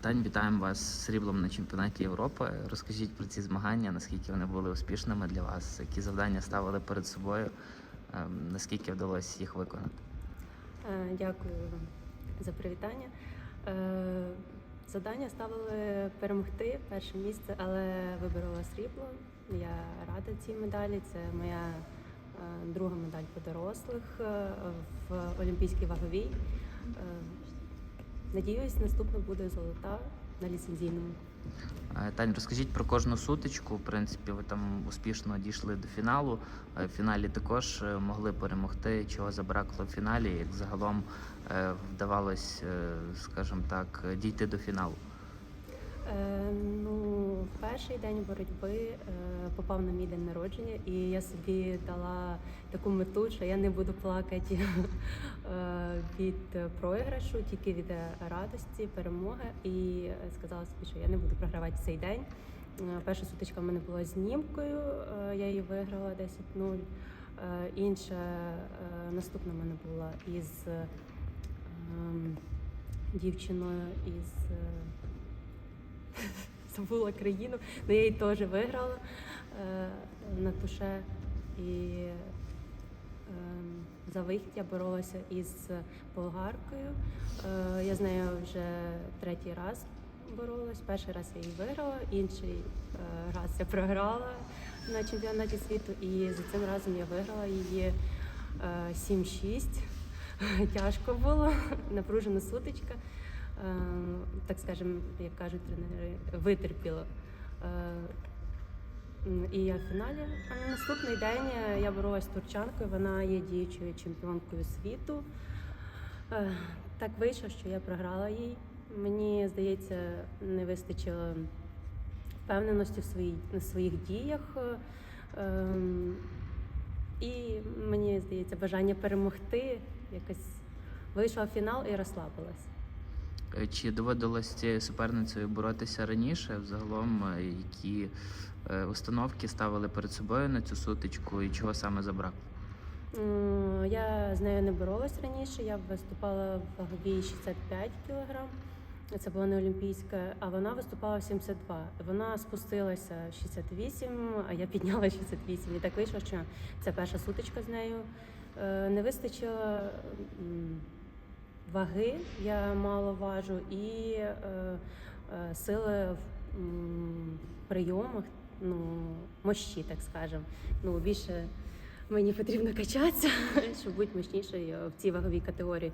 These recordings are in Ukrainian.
Тань, вітаємо вас з сріблом на чемпіонаті Європи. Розкажіть про ці змагання, наскільки вони були успішними для вас, які завдання ставили перед собою, ем, наскільки вдалося їх виконати. Е, Дякую за привітання. Е, Завдання ставили перемогти перше місце, але виборола срібло. Я рада цій медалі. Це моя е, друга медаль по дорослих в Олімпійській ваговій. Надіюсь, наступна буде золота на ліцензійному. Е, Тань, розкажіть про кожну сутичку. В принципі, ви там успішно дійшли до фіналу. Е, В фіналі також е, могли перемогти, чого забракло в фіналі, як загалом вдавалось, скажімо так, дійти до фіналу. Е, ну, перший день боротьби е, попав на мій день народження, і я собі дала таку мету, що я не буду плакати е, від програшу, тільки від радості, перемоги. І сказала собі, що я не буду програвати цей день. Перша сутичка в мене була з німкою, я її виграла 10-0. Е, Інша наступна в мене була із ем, дівчиною із. забула країну, але я її теж виграла е, на туше. І е, за вихід я боролася із болгаркою. Е, я з нею вже третій раз боролась. Перший раз я її виграла, інший е, раз я програла на чемпіонаті світу, і за цим разом я виграла її е, 7-6. Тяжко було, напружена сутичка. Е, так скажем, як кажуть тренери, витерпіла. Е, І я в фіналі. А на наступний день е, я боролась з турчанкою, вона є діючою чемпіонкою світу. Так вийшло, що я програла їй. Мені здається, не вистачило впевненості в, своїй, в своїх діях. Ем, І мені здається, бажання перемогти якось вийшла в фінал і розслабилась. Е, Чи доводилось цією суперницею боротися раніше? Взагалом, е, які е, установки ставили перед собою на цю сутичку і чого саме забракло? Я з нею не боролась раніше. Я виступала в ваговій 65 кг. Це була не олімпійська, а вона виступала в 72. Вона спустилася в 68, а я підняла 68. І так вийшло, що це перша сутичка з нею. Не вистачило ваги, я мало важу, і е, е, сили в м, прийомах, ну, мощі, так скажемо. Ну, більше мені потрібно качатися, щоб бути мощнішою в цій ваговій категорії.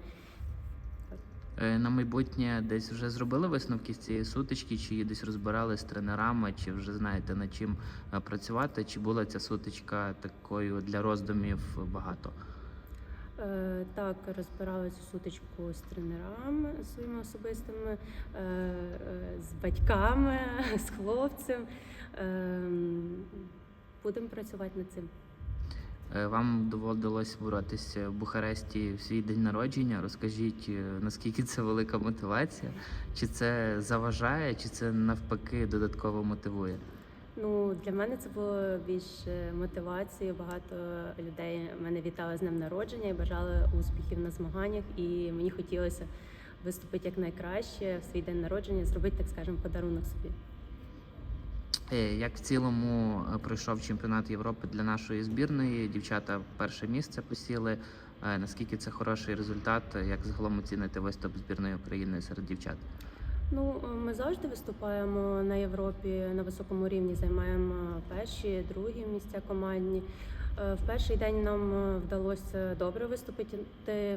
Е, На майбутнє десь вже зробили висновки з цієї сутички, чи її десь розбирали з тренерами, чи вже знаєте над чим е, працювати, чи була ця сутичка такою для роздумів багато? Е, Так, розбирали цю сутичку з тренерами своїми особистими, е, е, з батьками, з хлопцем. Ем, Будемо працювати над цим. Вам доводилось боротися в Бухаресті в свій день народження. Розкажіть, наскільки це велика мотивація? Чи це заважає, чи це навпаки додатково мотивує? Ну, для мене це було більше мотивацією. Багато людей мене вітали з днем народження і бажали успіхів на змаганнях. І мені хотілося виступити якнайкраще в свій день народження, зробити, так скажемо, подарунок собі. Е, Як в цілому е, пройшов чемпіонат Європи для нашої збірної? Дівчата перше місце посіли. Е, Наскільки це хороший результат? Як загалом оцінити виступ збірної України серед дівчат? Ну, ми завжди виступаємо на Європі на високому рівні, займаємо перші, другі місця командні. Е, В перший день нам е, вдалося добре виступити.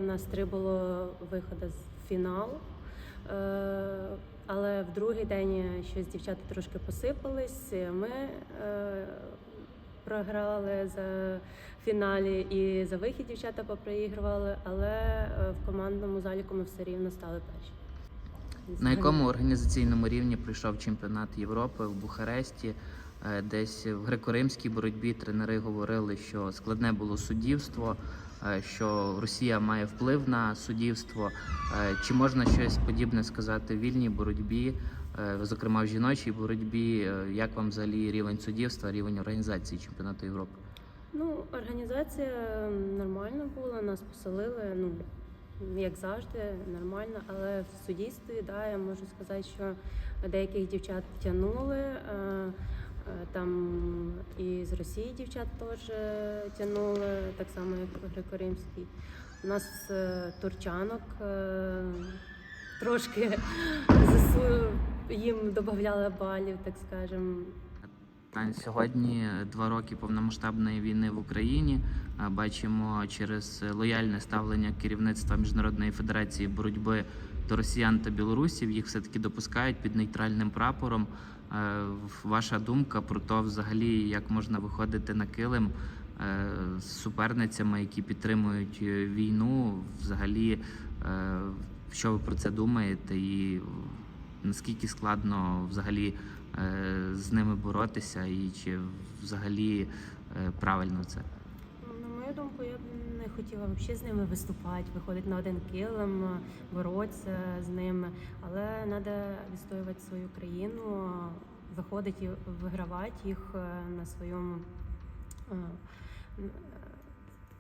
У нас три було виходи з фіналу. Е, Але в другий день щось дівчата трошки посипались. Ми програли за фіналі і за вихід дівчата попроігрували, але в командному заліку ми все рівно стали перші. На якому організаційному рівні пройшов чемпіонат Європи в Бухаресті? Е, Десь в греко-римській боротьбі тренери говорили, що складне було суддівство, е, що Росія має вплив на суддівство. Е, Чи можна щось подібне сказати в вільній боротьбі, зокрема в жіночій боротьбі? Як вам взагалі рівень суддівства, рівень організації чемпіонату Європи? Ну, організація нормальна була, нас поселили. Ну, як завжди, нормально. Але в суддівстві, да, я можу сказати, що деяких дівчат тягнули. е, е, Там і з Росії дівчат теж тягнули, так само як греко-римський. У нас е, турчанок трошки їм додавали балів, так скажемо. Сьогодні два роки повномасштабної війни в Україні. Бачимо через лояльне ставлення керівництва Міжнародної федерації боротьби до росіян та білорусів. Їх все таки допускають під нейтральним прапором. Ваша думка про те, взагалі, як можна виходити на килим з суперницями, які підтримують е, війну? Взагалі, е, що ви про це думаєте, і наскільки складно взагалі з ними боротися, і чи взагалі е, правильно це? На мою думку, я б не хотіла взагалі з ними виступати, виходити на один килим, боротися з ними. Але треба відстоювати свою країну, виходити і вигравати їх е, на своєму е,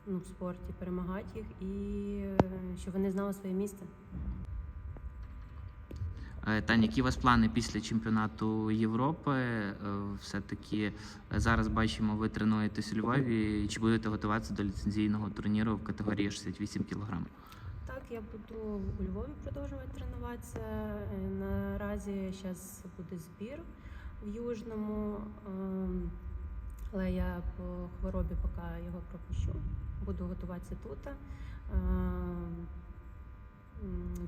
ну, в спорті, перемагати їх і е, щоб вони знали своє місце. Е, Тань, які у вас плани після чемпіонату Європи? Е, Все-таки е, зараз бачимо, ви тренуєтесь у Львові. Чи будете готуватися до ліцензійного турніру в категорії 68 кг? Так, я буду у Львові продовжувати тренуватися. Наразі зараз буде збір в Южному, ем, але я по хворобі поки його пропущу. Буду готуватися тут,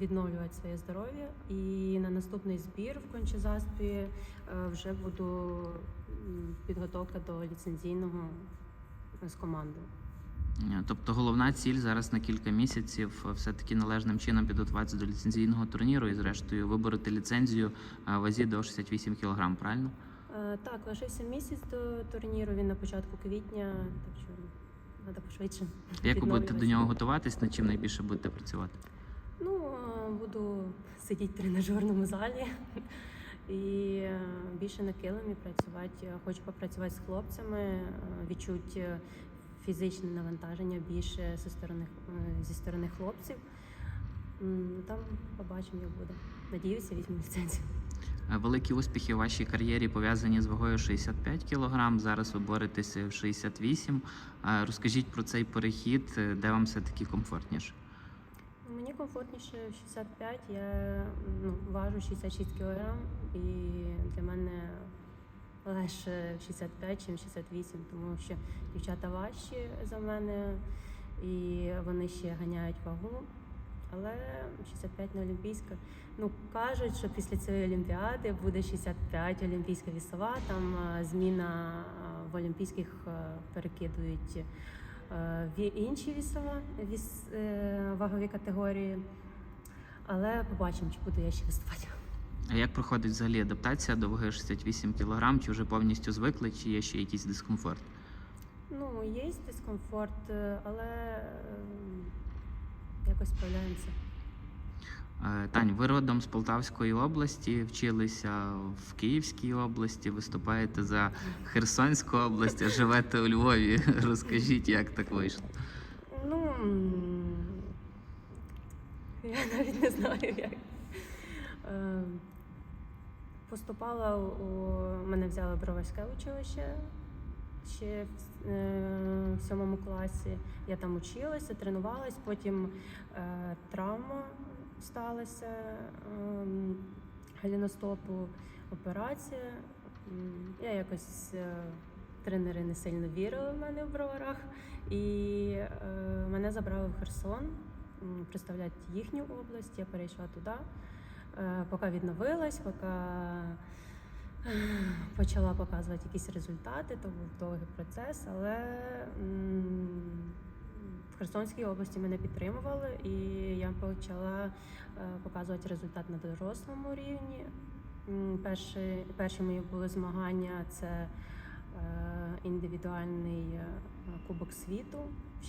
відновлювати своє здоров'я. І на наступний збір в Кончезаспі е, вже буду підготовка до ліцензійного з командою. Е, Тобто головна ціль зараз на кілька місяців е, все-таки належним чином підготуватися до ліцензійного турніру і, зрештою, вибороти ліцензію в вазі до 68 кг, правильно? Так, лишився місяць до турніру. Він на початку квітня, так що треба пошвидше. Як ви будете до нього готуватись, над чим найбільше будете працювати? Ну, буду сидіти в тренажерному залі і е, більше на килимі працювати. Хочу попрацювати з хлопцями, е, відчути е, фізичне навантаження більше зі сторони, зі сторони хлопців. Там побачимо, як буде. Надіюся, візьму ліцензію. Великі успіхи в вашій кар'єрі пов'язані з вагою 65 кг. Зараз ви боретеся в 68. Е, Розкажіть про цей перехід, де вам все-таки комфортніше. Комфортніше в 65, я ну, важу 66 кг і для мене легше в 65, ніж 68, тому що дівчата важчі за мене і вони ще ганяють вагу. Але 65 на Олімпійська. Ну кажуть, що після цієї олімпіади буде 65 олімпійська вісова. Там зміна в олімпійських перекидують інші вісова віс, е, вагові категорії. Але побачимо, чи буду я ще виступати. А як проходить взагалі адаптація до ваги 68 кг? Чи вже повністю звикли, чи є ще якийсь дискомфорт? Ну, є дискомфорт, е, але е, якось справляємося. Е, Тань, ви родом з Полтавської області, вчилися в Київській області, виступаєте за Херсонську область, а живете у Львові. Розкажіть, як так вийшло? Ну я навіть не знаю, як. Е, Поступала у мене взяли Броварське училище ще в е, в сьомому класі. Я там училася, тренувалась, потім е, травма сталася е, галіностопу, операція. Я якось е, тренери не сильно вірили в мене в броварах. І е, мене забрали в Херсон представляти їхню область. Я перейшла туди. Е, поки відновилась, поки почала показувати якісь результати, то був довгий процес, але Херсонській області мене підтримували, і я почала е, показувати результат на дорослому рівні. Перші, перші мої були змагання це е, індивідуальний е, Кубок світу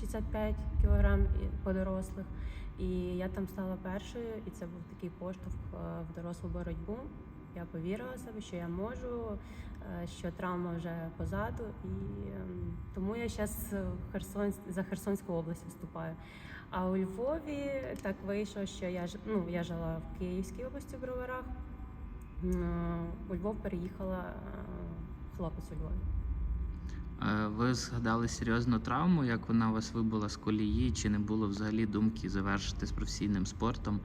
65 кг по дорослих. І я там стала першою, і це був такий поштовх в дорослу боротьбу. Я повірила себе, що я можу, що травма вже позаду, і ем, тому я зараз Херсон за Херсонську область виступаю. А у Львові так вийшло, що я ну, я жила в Київській області в Броварах. У Львов переїхала е, хлопець у Львові. Е, Ви згадали серйозну травму, як вона у вас вибула з колії, чи не було взагалі думки завершити з професійним спортом,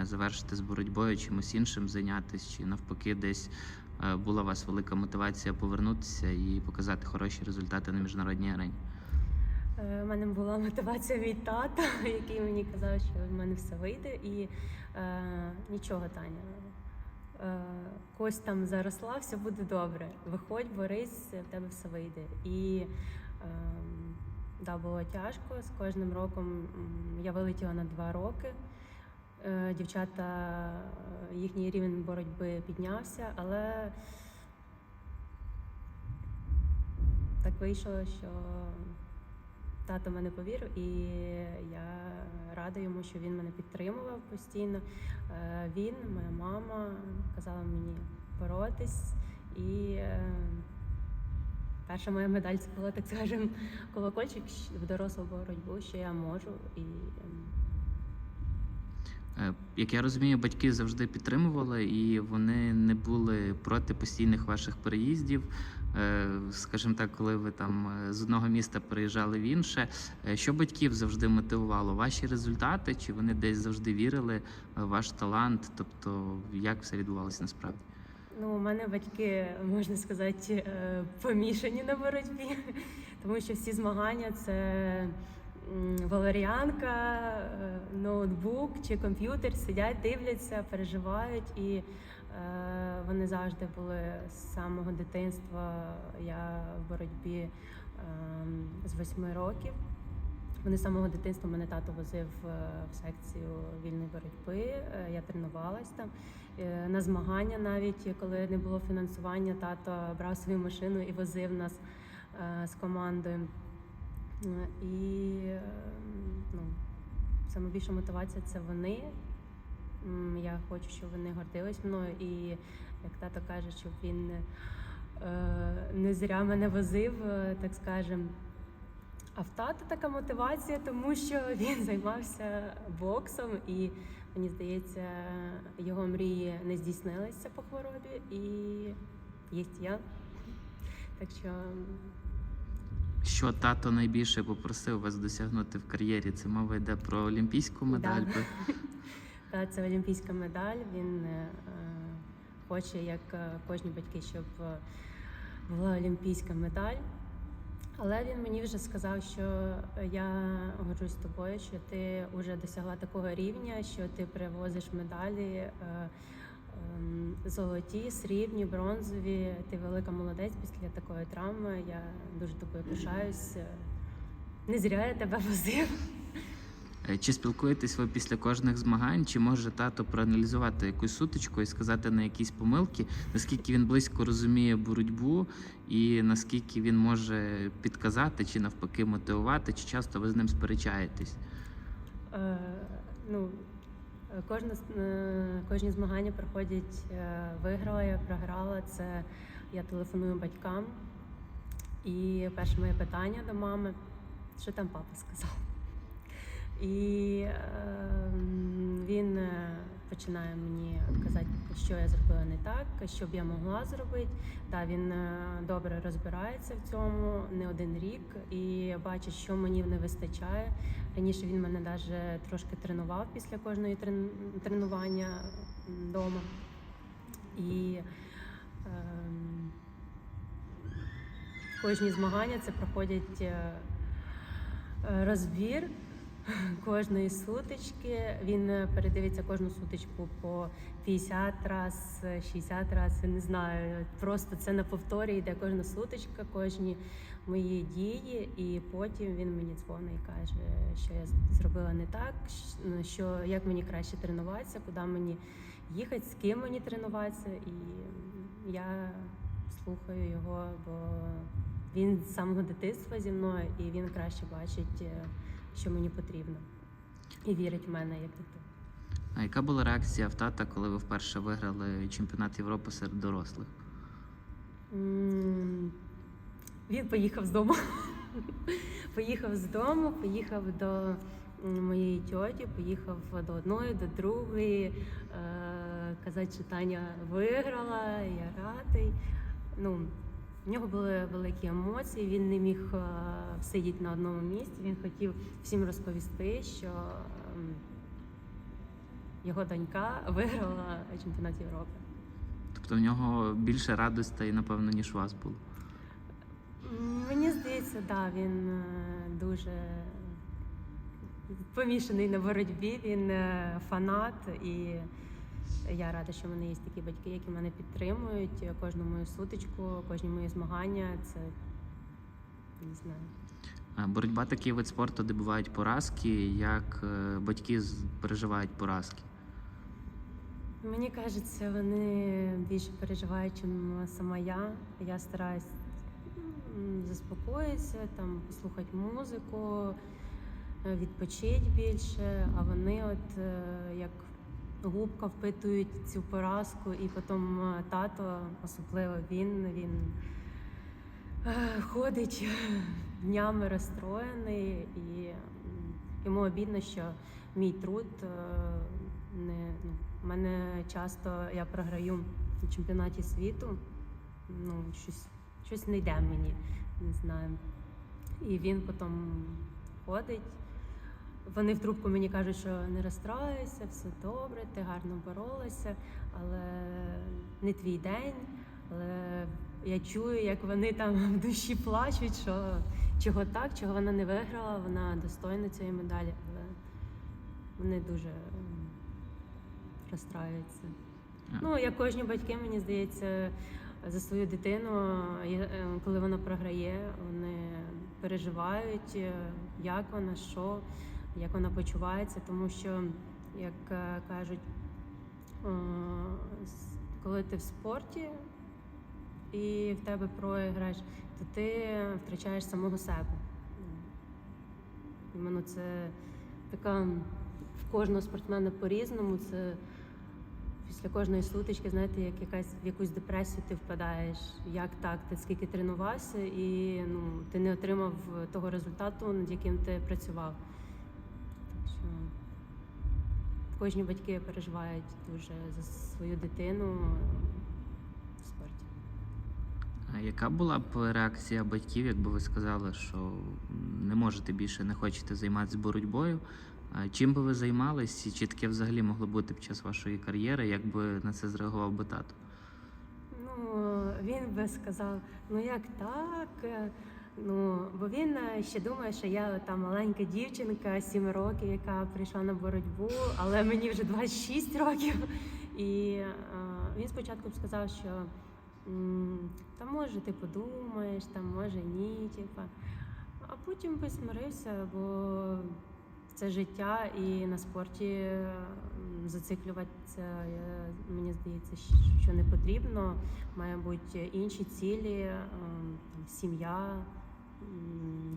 е, завершити з боротьбою, чимось іншим зайнятися, чи навпаки, десь е, була у вас велика мотивація повернутися і показати хороші результати на міжнародній арені? Е, У мене була мотивація від тата, який мені казав, що в мене все вийде, і е, нічого, Таня. Е, кость там заросла, все буде добре. Виходь, борись, в тебе все вийде. І е, да, було тяжко. З кожним роком я вилетіла на два роки. Е, дівчата, е, їхній рівень боротьби піднявся, але так вийшло, що тато мене повірив, і я рада йому, що він мене підтримував постійно. Е, Він, моя мама, казала мені боротись. І перша моя медаль це була, так скажемо, колокольчик в дорослу боротьбу, що я можу. І ем, Як я розумію, батьки завжди підтримували, і вони не були проти постійних ваших переїздів. Е, Скажімо так, коли ви там е, з одного міста переїжджали в інше, е, що батьків завжди мотивувало? Ваші результати, чи вони десь завжди вірили в ваш талант? Тобто, як все відбувалося насправді? Ну, у мене батьки, можна сказати, е, помішані на боротьбі, тому що всі змагання це валеріанка, е, ноутбук чи комп'ютер, сидять, дивляться, переживають, і е, вони завжди були з самого дитинства. Я в боротьбі е, з восьми років. Вони з самого дитинства мене тато возив в секцію вільної боротьби. Я тренувалась там. На змагання навіть коли не було фінансування, тато брав свою машину і возив нас з командою. І ну, саме мотивація це вони. Я хочу, щоб вони гордились мною. І як тато каже, щоб він е, не зря мене возив, е, так скажем. А в тата така мотивація, тому що він займався боксом, і мені здається, його мрії не здійснилися по хворобі, і є я. Так що Що тато найбільше попросив вас досягнути в кар'єрі? Це мова йде про олімпійську медаль. Да. та, це олімпійська медаль. Він е, хоче, як е, кожні батьки, щоб е, була олімпійська медаль. Але він мені вже сказав, що я горжусь тобою, що ти вже досягла такого рівня, що ти привозиш медалі е, золоті, срібні, бронзові. Ти велика молодець після такої травми. Я дуже тобою пишаюсь. Не зря я тебе возив. Е, Чи спілкуєтесь ви після кожних змагань, чи може тато проаналізувати якусь сутичку і сказати на якісь помилки, наскільки він близько розуміє боротьбу, і наскільки він може підказати, чи навпаки мотивувати, чи часто ви з ним сперечаєтесь? Е, ну, е, кожне, кожні змагання проходять е, виграла програла. Це я телефоную батькам. І перше моє питання до мами, що там папа сказав. І е, він е, починає мені казати, що я зробила не так, що б я могла зробити. Да, він е, добре розбирається в цьому не один рік і бачить, що мені не вистачає. Раніше він мене навіть трошки тренував після кожної трен- тренування вдома. І ем, кожні змагання це проходять е, е, розбір кожної сутички. Він е, передивиться кожну сутичку по 50 раз, 60 раз, я не знаю. Просто це на повторі йде кожна сутичка, кожні мої дії, і потім він мені дзвонить і каже, що я зробила не так, що як мені краще тренуватися, куди мені їхати, з ким мені тренуватися. І я слухаю його, бо він з самого дитинства зі мною, і він краще бачить, е, що мені потрібно, і вірить в мене як дитина. А яка була реакція в тата, коли ви вперше виграли чемпіонат Європи серед дорослих? Він поїхав з дому. поїхав з дому, поїхав до моєї тьоті, поїхав до одної, до другої, е, казати, що Таня виграла, я радий. Ну, в нього були великі емоції, він не міг е, сидіти на одному місці. Він хотів всім розповісти, що ем, його донька виграла чемпіонат Європи. Тобто в нього більше радостей, напевно, ніж у вас було. Мені здається, да, він е, дуже помішаний на боротьбі, він е, фанат, і я рада, що в мене є такі батьки, які мене підтримують. Кожну мою сутичку, кожні мої змагання. Це не знаю. Боротьба такий вид спорту, де бувають поразки. Як е, батьки переживають поразки? Мені кажеться, вони більше переживають, ніж сама я. Я стараюсь заспокоїтися, там послухати музику, е, відпочити більше. А вони, от е, як губка, впитують цю поразку, і потім е, тато, особливо він, він е, ходить днями розстроєний, і йому обідно, що мій труд е, не ну, мене часто я програю на чемпіонаті світу. Ну, щось, щось не йде мені, не знаю. І він потім ходить. Вони в трубку мені кажуть, що не розстраюйся, все добре, ти гарно боролася, але не твій день. Але я чую, як вони там в душі плачуть, що чого так, чого вона не виграла, вона достойна цієї медалі, але вони дуже розстраюються. Ну, як кожні батьки, мені здається, за свою дитину, е, коли вона програє, вони переживають, е, як вона, що, як вона почувається, тому що, як е, кажуть, е, коли ти в спорті і в тебе програєш, то ти втрачаєш самого себе. Іменно це така в кожного спортсмена по-різному. Це після кожної сутички, знаєте, як якась в якусь депресію ти впадаєш. Як так? Ти скільки тренувався, і ну ти не отримав того результату, над яким ти працював. Кожні батьки переживають дуже за свою дитину в спорті. А яка була б реакція батьків, якби ви сказали, що не можете більше, не хочете займатися боротьбою? Чим би ви займались, і чи таке взагалі могло бути під час вашої кар'єри, якби на це зреагував би тато? Ну, він би сказав, ну як так? Ну, бо він е, ще думає, що я та маленька дівчинка, 7 років, яка прийшла на боротьбу, але мені вже 26 років. І е, він спочатку сказав, що та може ти подумаєш, там може ні, типа. А потім би смирився, бо це життя, і на спорті зациклюватися, мені здається, що не потрібно. Має бути інші цілі, ем, сім'я,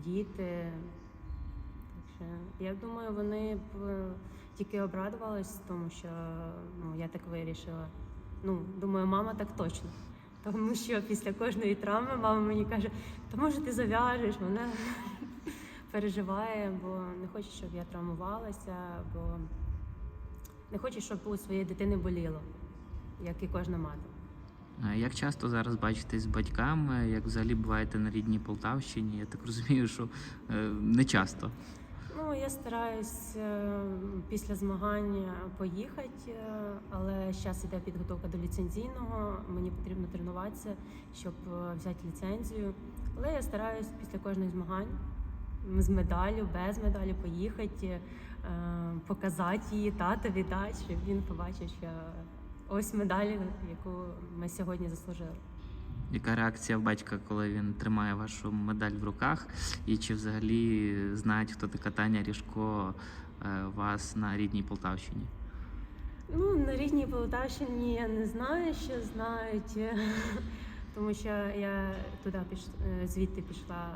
діти. Так що, я думаю, вони б е, тільки обрадувались, тому що ну, я так вирішила. Ну, думаю, мама так точно. Тому що після кожної травми мама мені каже, та може ти зав'яжеш, вона переживає, бо не хоче, щоб я травмувалася, бо не хоче, щоб у своєї дитини боліло, як і кожна мати. А Як часто зараз бачитесь з батьками, як взагалі буваєте на рідній Полтавщині? Я так розумію, що е, не часто. Ну, я стараюсь е, після змагання поїхати, е, але зараз іде підготовка до ліцензійного. Мені потрібно тренуватися, щоб е, взяти ліцензію. Але я стараюсь після кожних змагань з медаллю, без медалі поїхати, е, показати її татові, дати, щоб він побачив, що ось медаль, яку ми сьогодні заслужили. Яка реакція в батька, коли він тримає вашу медаль в руках? І чи взагалі знають, хто така Таня Ріжко е, вас на рідній Полтавщині? Ну, на рідній Полтавщині я не знаю, що знають, е, тому що я туди піш... е, звідти пішла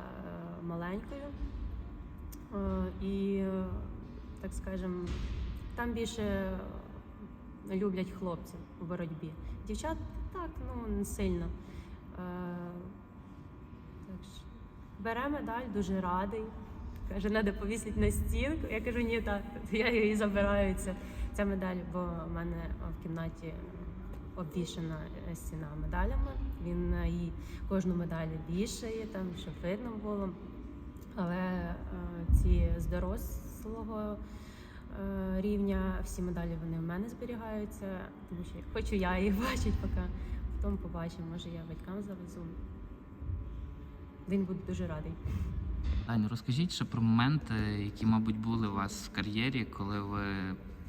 маленькою. І, так скажем, там більше люблять хлопців у боротьбі. Дівчат так, ну не сильно. Е, Так що бере медаль, дуже радий. Каже, треба повісити на стінку. Я кажу, ні, так, я її забираю. Це, ця медаль, бо в мене в кімнаті обвішана стіна медалями. Він її кожну медаль вішає, там, щоб видно було. Але е, ці з дорослого рівня всі медалі вони в мене зберігаються, тому що хочу я їх бачити, поки потім побачимо, може я батькам завезу. Він буде дуже радий. Таню, розкажіть ще про моменти, які, мабуть, були у вас в кар'єрі, коли ви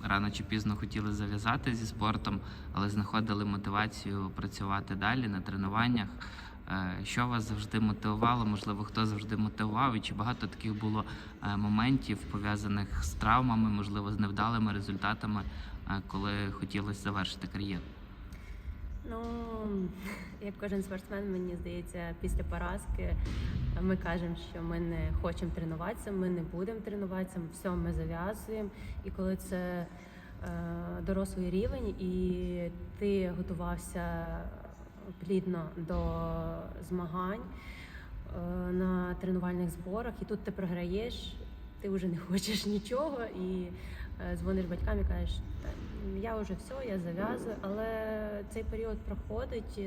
рано чи пізно хотіли зав'язати зі спортом, але знаходили мотивацію працювати далі на тренуваннях. Е, Що вас завжди мотивувало? Можливо, хто завжди мотивував? І чи багато таких було е, моментів пов'язаних з травмами, можливо, з невдалими результатами, е, коли хотілося завершити кар'єру? Ну, як кожен спортсмен, мені здається, після поразки ми кажемо, що ми не хочемо тренуватися, ми не будемо тренуватися, все ми зав'язуємо. І коли це дорослий рівень, і ти готувався плідно до змагань е, на тренувальних зборах, і тут ти програєш, ти вже не хочеш нічого, і е, дзвониш батькам і кажеш, я вже все, я зав'язую, але цей період проходить,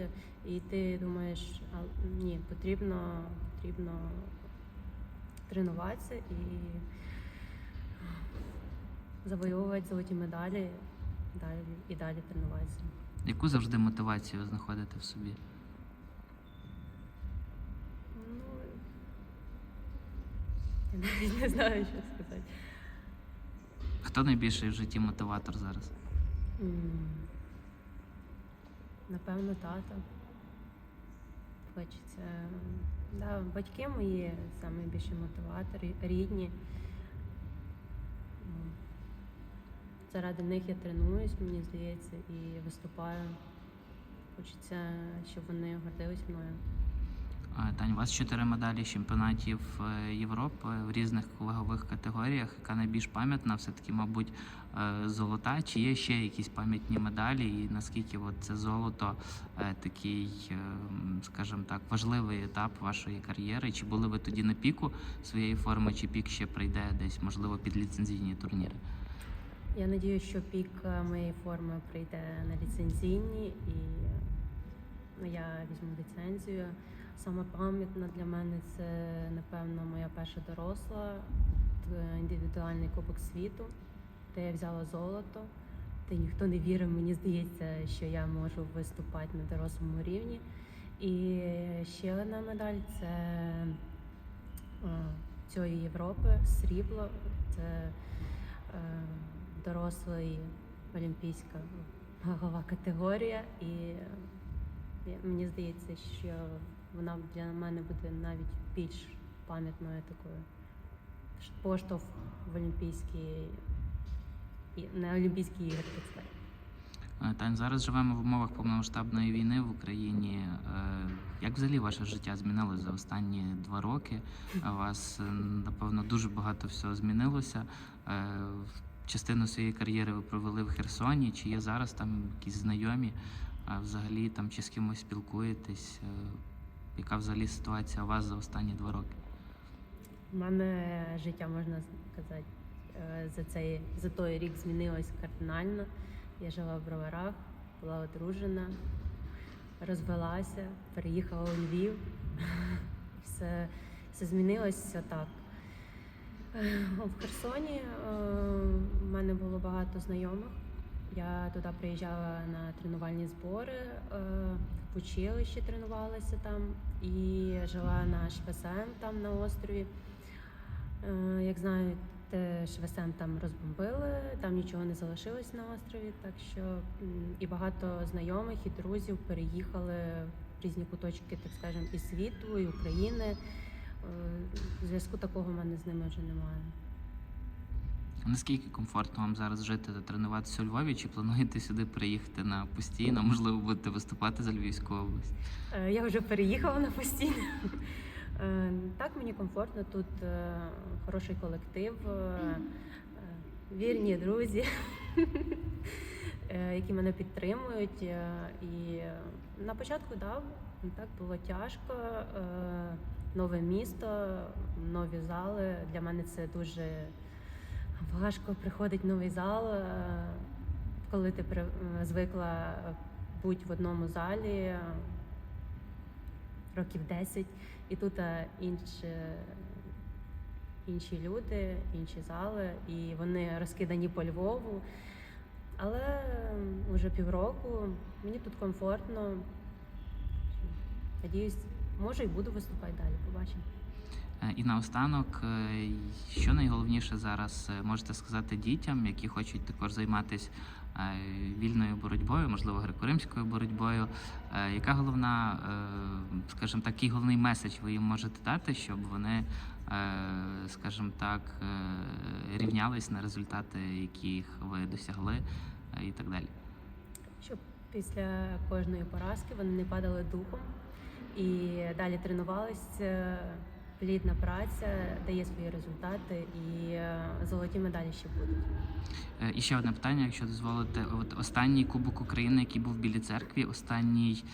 і ти думаєш, ні, потрібно, потрібно тренуватися і завоювати золоті медалі далі і далі тренуватися. Яку завжди мотивацію ви знаходите в собі? Ну, я навіть не знаю, що сказати. Хто найбільший в житті мотиватор зараз? М, Напевно, тато. Хочеться. Да, батьки мої найбільші мотиватори, рідні. М. Заради них я тренуюсь, мені здається, і виступаю. Хочеться, щоб вони гордились мною. Тань, у вас чотири медалі чемпіонатів е, Європи в різних вагових категоріях. Яка найбільш пам'ятна, все-таки, мабуть, е, золота. Чи є ще якісь пам'ятні медалі? І наскільки от це золото е, такий, скажімо так, важливий етап вашої кар'єри? Чи були ви тоді на піку своєї форми, чи пік ще прийде десь, можливо, під ліцензійні турніри? Я надію, що пік е, моєї форми прийде на ліцензійні і ну, я візьму ліцензію. Саме пам'ятна для мене це, напевно, моя перша доросла індивідуальний Кубок світу, де я взяла золото. Де ніхто не вірив, мені здається, що я можу виступати на дорослому рівні. І ще одна медаль це е, цієї Європи, срібло. Це е, дорослий олімпійська вагова категорія, і е, мені здається, що вона для мене буде навіть більш пам'ятною такою поштовх в олімпійські і- на Олімпійські ігри. так сказати. Е, Тань, зараз живемо в умовах повномасштабної війни в Україні. Е, Як взагалі ваше життя змінилося за останні два роки? У вас, напевно, дуже багато всього змінилося. Частину своєї кар'єри ви провели в Херсоні. Чи є зараз там якісь знайомі? А взагалі там чи з кимось спілкуєтесь? Е, Яка взагалі ситуація у вас за останні два роки? У мене життя, можна сказати, е, за цей за той рік змінилось кардинально. Я жила в броварах, була одружена, розвелася, переїхала у Львів. Все, все змінилося так. Е, В Херсоні е, в мене було багато знайомих. Я туди приїжджала на тренувальні збори, е, в училищі тренувалася там і жила на ШВСМ там на острові. Як знаєте, ШВСМ там розбомбили, там нічого не залишилось на острові, так що і багато знайомих і друзів переїхали в різні куточки, так скажемо, і світу, і України. Е, Зв'язку такого в мене з ними вже немає. А Наскільки комфортно вам зараз жити та тренуватися у Львові? Чи плануєте сюди приїхати на постійно? Можливо, будете виступати за Львівську область? Е, Я вже переїхала на постійно. Е, Так мені комфортно, тут хороший колектив, вірні друзі, які мене підтримують. І на початку да, так було тяжко. Нове місто, нові зали. Для мене це дуже важко. Приходить новий зал, е, коли ти е, звикла бути в одному залі е, років 10, і тут інші, інші люди, інші зали, і вони розкидані по Львову. Але вже півроку мені тут комфортно. Надіюсь, може і буду виступати далі. Побачимо. Е, І наостанок, е, що найголовніше зараз е, можете сказати дітям, які хочуть також займатися вільною боротьбою, можливо, греко-римською боротьбою. Яка головна, скажімо так, який головний меседж ви їм можете дати, щоб вони, скажімо так, рівнялись на результати, яких ви досягли, і так далі? Щоб після кожної поразки вони не падали духом і далі тренувалися. Плідна праця дає свої результати, і е, золоті медалі ще будуть. Е, І ще одне питання, якщо дозволите. От останній Кубок України, який був в Білій церкві, останній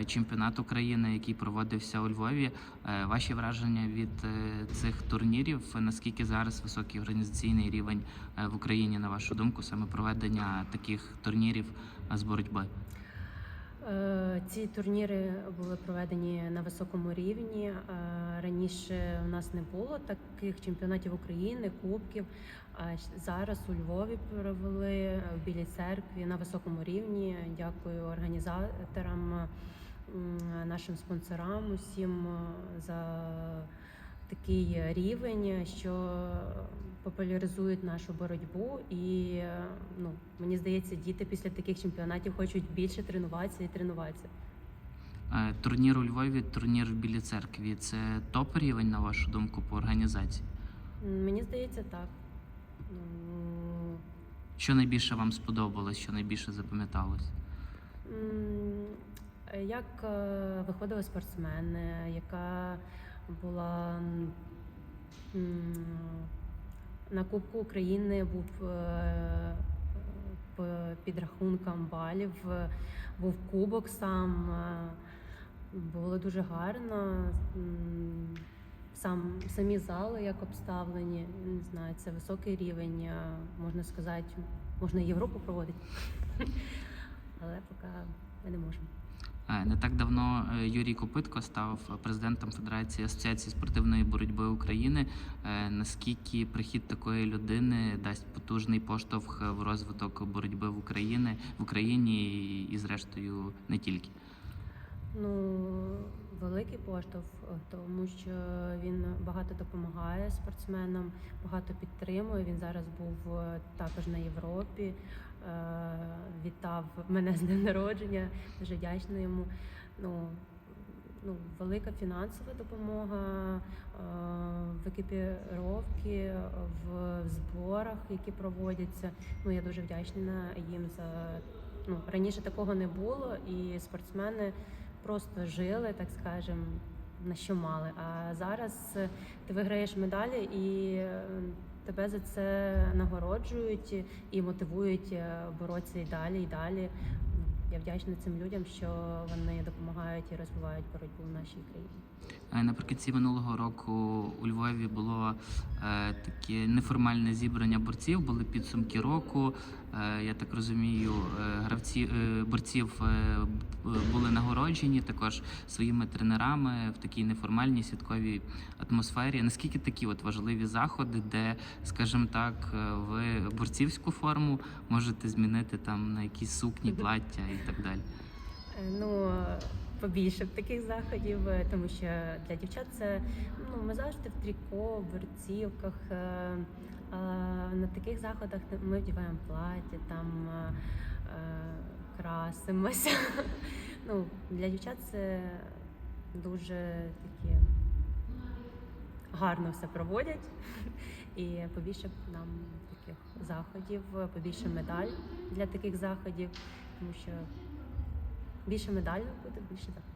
е, чемпіонат України, який проводився у Львові. Е, Ваші враження від е, цих турнірів? Наскільки зараз високий організаційний рівень е, в Україні, на вашу думку, саме проведення таких турнірів е, з боротьби? Е, Ці турніри були проведені на високому рівні. Е, Раніше у нас не було таких чемпіонатів України, кубків. А зараз у Львові провели в Білій церкві на високому рівні. Дякую організаторам, нашим спонсорам, усім е, за такий рівень, що популяризують нашу боротьбу. І е, ну, мені здається, діти після таких чемпіонатів хочуть більше тренуватися і тренуватися. Е, Турнір у Львові, турнір в Білій церкві це топ рівень, на вашу думку, по організації? Мені здається, так. Ну, Що найбільше вам сподобалось, що найбільше запам'яталось? Як е, виходили спортсмени, яка була на Кубку України був е, по підрахункам балів, був кубок сам. е, Було дуже гарно. Сам, самі зали як обставлені, не знаю, це високий рівень, е, можна сказати, можна Європу проводити. Але поки ми не можемо. Е, Не так давно е, Юрій Копитко став президентом Федерації асоціації спортивної боротьби України. Е, Наскільки прихід такої людини дасть потужний поштовх в розвиток боротьби в Україні в Україні і, зрештою не тільки? Ну, великий поштовх, тому що він багато допомагає спортсменам, багато підтримує. Він зараз був також на Європі. Е, Вітав мене з днем народження. Дуже вдячна йому. Ну, ну, велика фінансова допомога е, в екіпіровці, в зборах, які проводяться. Ну, я дуже вдячна їм за ну, раніше такого не було, і спортсмени просто жили, так скажем, на що мали. А зараз ти виграєш медалі і тебе за це нагороджують і мотивують е, боротися і далі, і далі. Я вдячна цим людям, що вони допомагають і розвивають боротьбу в нашій країні. Е, Наприкінці минулого року у Львові було е, таке неформальне зібрання борців, були підсумки року. Е, я так розумію, гравці борців були нагороджені також своїми тренерами в такій неформальній святковій атмосфері. Наскільки такі от важливі заходи, де, скажімо так, ви борцівську форму можете змінити там на якісь сукні, плаття і так далі? Ну, побільше б таких заходів, е, тому що для дівчат це ну, ми завжди в тріко, в борцівках. е, на таких заходах ми вдіваємо плаття, там е, е, красимося. Ну, для дівчат це дуже такі гарно все проводять. І побільше б нам таких заходів, побільше медаль для таких заходів, тому що більше медалей буде, більше заходів.